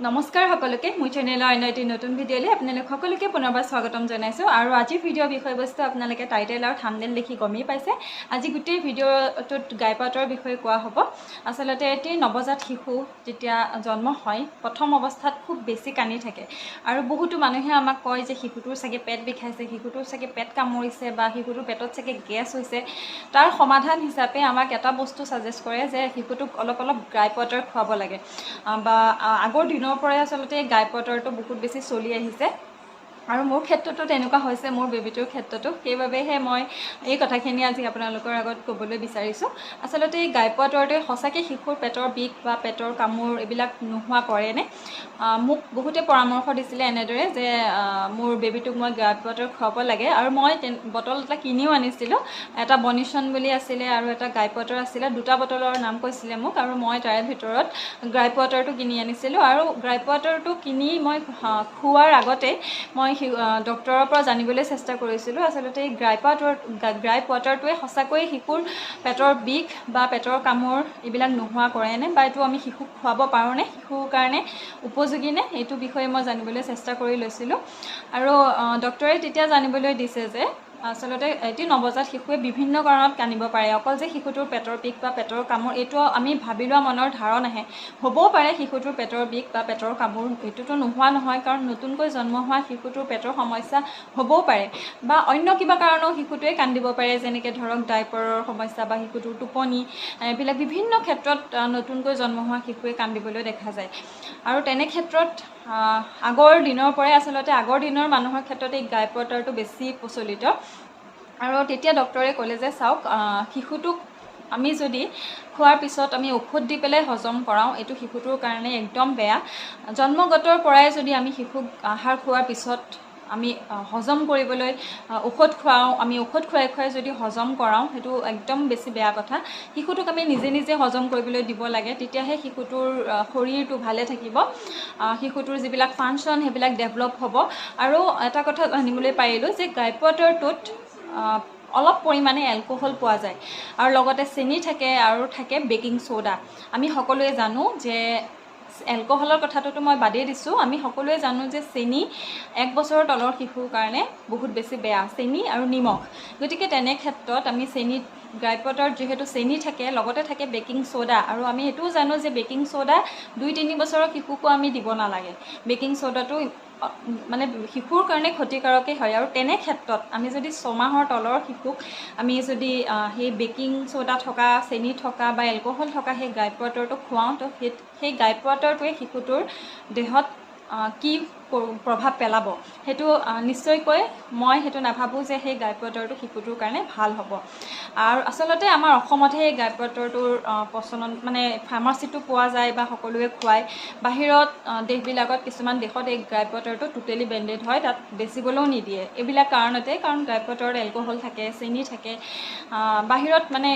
নমস্কাৰ সকলোকে মোৰ চেনেলৰ অন্য এটি নতুন ভিডিঅ'লৈ আপোনালোক সকলোকে পুনৰবাৰ স্বাগতম জনাইছোঁ। আৰু আজিৰ ভিডিঅ'ৰ বিষয়বস্তু আপোনালোকে টাইটেল আৰু থামনেল দেখি গমেই পাইছে। আজি গোটেই ভিডিঅ'টোত গাইপাতৰ বিষয়ে কোৱা হ'ব। আচলতে এটি নৱজাত শিশু যেতিয়া জন্ম হয় প্ৰথম অৱস্থাত খুব বেছি কান্দি থাকে। আৰু বহুতো মানুহে আমাক কয় যে শিশুটোৰ চাগে পেট বিষাইছে শিশুটোৰ চাগে পেট কামুৰিছে বা শিশুটোৰ পেটত চাগে গেছ হৈছে। তাৰ সমাধান হিচাপে আমাক এটা বস্তু ছাজেষ্ট কৰে যে শিশুটোক অলপ অলপ গ্ৰাইপ ৱাটাৰ খুৱাব লাগে। বা আগৰ দিনৰ পৰাই আচলতে গ্ৰাইপ ৱাটাৰটো বহুত বেছি চলি আহিছে। আৰু মোৰ ক্ষেত্ৰতো তেনেকুৱা হৈছে মোৰ বেবীটোৰ ক্ষেত্ৰতো। সেইবাবেহে মই এই কথাখিনি আজি আপোনালোকৰ আগত ক'বলৈ বিচাৰিছোঁ। আচলতে এই গ্ৰাইপ ৱাটাৰটোৱে সঁচাকৈ শিশুৰ পেটৰ বিষ বা পেটৰ কামোৰ এইবিলাক নোহোৱা কৰেনে? মোক বহুতে পৰামৰ্শ দিছিলে এনেদৰে যে মোৰ বেবীটোক মই গ্ৰাইপ ৱাটাৰ খুৱাব লাগে। আৰু মই বটল এটা কিনিও আনিছিলোঁ। এটা বনিচন বুলি আছিলে আৰু এটা গ্ৰাইপ ৱাটাৰ আছিলে। দুটা বটলৰ নাম কৈছিলে মোক আৰু মই তাৰে ভিতৰত গ্ৰাইপ ৱাটাৰটো কিনি আনিছিলোঁ। আৰু গ্ৰাইপ ৱাটাৰটো কিনি মই খোৱাৰ আগতে মই ডক্তৰৰ পৰা জানিবলৈ চেষ্টা কৰিছিলোঁ। আচলতে এই গ্ৰাইপ ৱাটাৰ গ্ৰাইপ ৱাটাৰটোৱে সঁচাকৈ শিশুৰ পেটৰ বিষ বা পেটৰ কামোৰ এইবিলাক নোহোৱা কৰেনে বা এইটো আমি শিশুক খুৱাব পাৰোঁনে? শিশুৰ কাৰণে উপযোগী নে? এইটো বিষয়ে মই জানিবলৈ চেষ্টা কৰি লৈছিলোঁ। আৰু আহ, ডক্তৰে তেতিয়া জানিবলৈ দিছে যে আচলতে এটি নৱজাত শিশুৱে বিভিন্ন কাৰণত কান্দিব পাৰে। অকল যে শিশুটোৰ পেটৰ বিষ বা পেটৰ কামোৰ এইটো আমি ভাবি লোৱা মনৰ ধাৰণ আহে হ'বও পাৰে শিশুটোৰ পেটৰ বিষ বা পেটৰ কামোৰ এইটোতো নোহোৱা নহয় কাৰণ নতুনকৈ জন্ম হোৱা শিশুটোৰ পেটৰ সমস্যা হ'বও পাৰে। বা অন্য কিবা কাৰণেও শিশুটোৱে কান্দিব পাৰে যেনেকৈ ধৰক ডাইপৰৰ সমস্যা বা শিশুটোৰ টোপনি এইবিলাক বিভিন্ন ক্ষেত্ৰত নতুনকৈ জন্ম হোৱা শিশুৱে কান্দিবলৈ দেখা যায়। আৰু তেনে ক্ষেত্ৰত আগৰ দিনৰ পৰাই আচলতে আগৰ দিনৰ মানুহৰ ক্ষেত্ৰত এই গ্ৰাইপ ৱাটাৰটো বেছি প্ৰচলিত। আৰু তেতিয়া ডক্তৰে ক'লে যে চাওক শিশুটোক আমি যদি খোৱাৰ পিছত আমি ঔষধ দি পেলাই হজম কৰাওঁ এইটো শিশুটোৰ কাৰণে একদম বেয়া। জন্মগতৰ পৰাই যদি আমি শিশুক আহাৰ খোৱাৰ পিছত আমি হজম কৰিবলৈ ঔষধ খুৱাওঁ। আমি ঔষধ খুৱাই খুৱাই যদি হজম কৰাওঁ সেইটো একদম বেছি বেয়া কথা। শিশুটোক আমি নিজে নিজে হজম কৰিবলৈ দিব লাগে তেতিয়াহে শিশুটোৰ শৰীৰটো ভালে থাকিব। শিশুটোৰ যিবিলাক ফাংচন সেইবিলাক ডেভেলপ হ'ব। আৰু এটা কথা জানিবলৈ পাৰিলোঁ যে আহ, অলপ পৰিমাণে এলকহল পোৱা যায়। আৰু লগতে চেনি থাকে আৰু থাকে বেকিং চ'ডা আমি সকলোৱে জানো যে এলকহলৰ কথাটোতো মই বাদেই দিছোঁ। আমি সকলোৱে জানো যে চেনি এক বছৰৰ তলৰ শিশুৰ কাৰণে বহুত বেছি বেয়া চেনি আৰু নিমখ। গতিকে তেনে ক্ষেত্ৰত আমি চেনিত গ্ৰাইপ ৱাটাৰত যিহেতু চেনি থাকে লগতে থাকে বেকিং চ'ডা আৰু আমি এইটোও জানো যে বেকিং চ'ডা দুই তিনি বছৰৰ শিশুকো আমি দিব নালাগে। বেকিং চ'ডাটো মানে শিশুৰ কাৰণে ক্ষতিকাৰকেই হয় আৰু তেনে ক্ষেত্ৰত আমি যদি ছমাহৰ তলৰ শিশুক আমি যদি সেই বেকিং চ'ডা থকা চেনি থকা বা এলকহল থকা সেই গ্ৰাইপ ৱাটাৰটো খুৱাওঁ তো সেই সেই গ্ৰাইপ ৱাটাৰটোৱে শিশুটোৰ দেহত কি প্ৰভাৱ পেলাব। সেইটো নিশ্চয়কৈ মই সেইটো নাভাবোঁ যে সেই গ্ৰাইপ ৱাটাৰটো শিশুটোৰ কাৰণে ভাল হ'ব। আৰু আচলতে আমাৰ অসমতহে এই আহ, প্ৰচলন মানে ফাৰ্মাচীটো পোৱা যায় বা সকলোৱে খুৱায়। বাহিৰত দেশবিলাকত কিছুমান দেশত এই গ্ৰাইপ ৱাটাৰটো টোটেলি বেণ্ডেড হয় তাত বেচিবলৈও নিদিয়ে। এইবিলাক কাৰণতে কাৰণ গ্ৰাইপ ৱাটাৰত এলকহল থাকে চেনি থাকে বাহিৰত মানে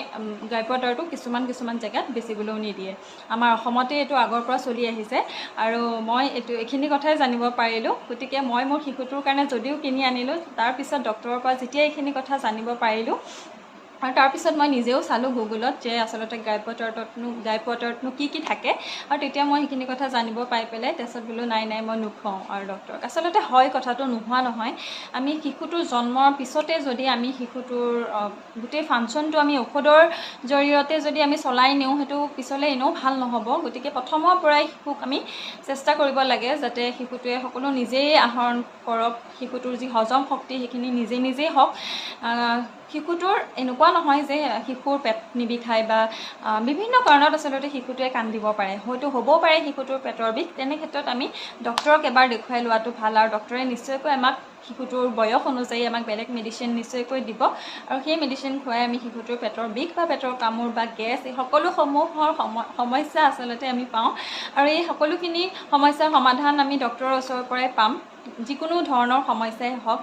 ৱাটাৰটো কিছুমান কিছুমান জেগাত বেচিবলৈও নিদিয়ে। আমাৰ অসমতে এইটো আগৰ পৰা চলি আহিছে। আৰু মই এইটো এইখিনি কথাই জানিব পাৰিলোঁ। গতিকে মই মোৰ শিশুটোৰ কাৰণে যদিও কিনি আনিলোঁ তাৰপিছত ডক্তৰৰ পৰা যেতিয়া এইখিনি কথা জানিব পাৰিলোঁ আৰু তাৰপিছত মই নিজেও চালোঁ গুগলত যে আচলতে গ্ৰাইপ ৱাটাৰতনো কি কি থাকে। আৰু তেতিয়া মই সেইখিনি কথা জানিব পাই পেলাই তাৰপিছত বোলো নাই নাই মই নোখুৱাওঁ আৰু ডক্তৰক আচলতে হয় কথাটো নোহোৱা নহয়। আমি শিশুটোৰ জন্মৰ পিছতে যদি আমি শিশুটোৰ গোটেই ফাংচনটো আমি ঔষধৰ জৰিয়তে যদি আমি চলাই নিওঁ সেইটো পিছলৈ এনেও ভাল নহ'ব। গতিকে প্ৰথমৰ পৰাই শিশুক আমি চেষ্টা কৰিব লাগে যাতে শিশুটোৱে সকলো নিজেই আহৰণ কৰক। শিশুটোৰ যি হজম শক্তি সেইখিনি নিজে নিজেই হওক। শিশুটোৰ এনেকুৱা নহয় যে শিশুৰ পেট নিবিষায় বা বিভিন্ন কাৰণত আচলতে শিশুটোৱে কান্দিব পাৰে। হয়তো হ'বও পাৰে শিশুটোৰ পেটৰ বিষ। তেনে ক্ষেত্ৰত আমি ডক্তৰক এবাৰ দেখুৱাই লোৱাটো ভাল আৰু ডক্তৰে নিশ্চয়কৈ আমাক শিশুটোৰ বয়স অনুযায়ী আমাক বেলেগ মেডিচিন নিশ্চয়কৈ দিব। আৰু সেই মেডিচিন খুৱাই আমি শিশুটোৰ পেটৰ বিষ বা পেটৰ কামোৰ বা গেছ এই সকলোসমূহৰ সম- সমস্যা আচলতে আমি পাওঁ। আৰু এই সকলোখিনি সমস্যাৰ সমাধান আমি ডক্তৰৰ ওচৰৰ পৰাই পাম। যিকোনো ধৰণৰ সমস্যাই হওক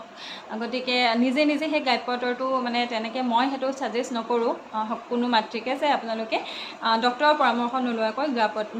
গতিকে নিজে নিজে সেই গাইড পাউডাৰটো মানে তেনেকৈ মই সেইটো ছাজেষ্ট নকৰোঁ। কোনো মাতৃকে যে আপোনালোকে ডক্তৰৰ পৰামৰ্শ নোলোৱাকৈ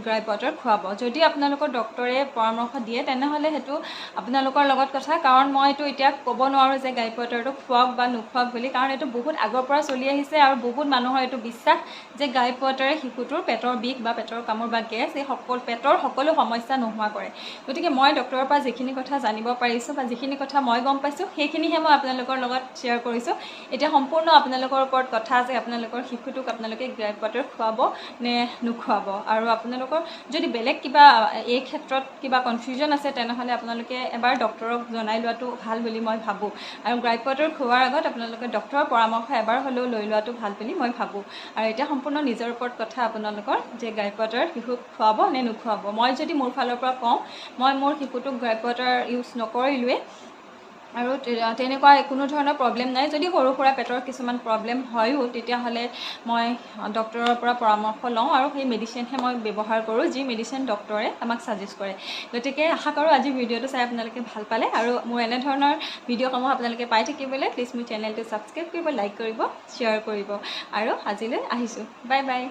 গ্ৰাই পাউডাৰ খুৱাব। যদি আপোনালোকৰ ডক্তৰে পৰামৰ্শ দিয়ে তেনেহ'লে সেইটো আপোনালোকৰ লগত কথা। কাৰণ মই এইটো এতিয়া ক'ব নোৱাৰোঁ যে গাই পাউডাৰটো খুৱাওক বা নোখোৱাওক বুলি। কাৰণ এইটো বহুত আগৰ পৰা চলি আহিছে আৰু বহুত মানুহৰ এইটো বিশ্বাস যে গাই পাউডাৰে শিশুটোৰ পেটৰ বিষ বা পেটৰ কামোৰ বা গেছ এই সকলো পেটৰ সকলো সমস্যা নোহোৱা কৰে। গতিকে মই ডক্তৰৰ পৰা যিখিনি কথা জানিব পাৰিছোঁ বা যিখিনি কথা মই গম পাইছোঁ সেইখিনিহে মই আপোনালোকৰ লগত শ্বেয়াৰ কৰিছোঁ। এতিয়া সম্পূৰ্ণ আপোনালোকৰ ওপৰত কথা যে আপোনালোকৰ শিশুটোক আপোনালোকে গ্ৰাই পাউডাৰ খুৱাব নে নোখোৱাব। আৰু আপোনালোকৰ যদি বেলেগ কিবা এই ক্ষেত্ৰত কিবা কনফিউজন আছে তেনেহ'লে আপোনালোকে এবাৰ ডক্তৰক জনাই লোৱাটো ভাল বুলি মই ভাবোঁ। আৰু গ্ৰাই পাউডাৰ খোৱাৰ আগত আপোনালোকে ডক্তৰৰ পৰামৰ্শ এবাৰ হ'লেও লৈ লোৱাটো ভাল বুলি মই ভাবোঁ। আৰু এতিয়া সম্পূৰ্ণ নিজৰ ওপৰত কথা আপোনালোকৰ যে গ্ৰাই পাউডাৰ শিশুক খুৱাব নে নোখোৱাব। মই যদি মোৰ ফালৰ পৰা কওঁ মই মোৰ শিশুটোক গ্ৰাই পাউডাৰ ইউজ নকৰিলোৱে। আৰু তে- তেনেকুৱা কোনো ধৰণৰ প্ৰব্লেম নাই। যদি সৰু সুৰা পেটৰ কিছুমান প্ৰব্লেম হয়ো তেতিয়াহ'লে মই ডক্তৰৰ পৰা পৰামৰ্শ লওঁ আৰু সেই মেডিচিনহে মই ব্যৱহাৰ কৰোঁ যি মেডিচিন ডক্তৰে আমাক ছাজেষ্ট কৰে। গতিকে আশা কৰোঁ আজি ভিডিঅ'টো চাই আপোনালোকে ভাল পালে। আৰু মোৰ এনেধৰণৰ ভিডিঅ'সমূহ আপোনালোকে পাই থাকিবলৈ প্লিজ মোৰ চেনেলটো ছাবস্ক্ৰাইব কৰিব লাইক কৰিব শ্বেয়াৰ কৰিব। আৰু আজিলৈ আহিছোঁ। Bye bye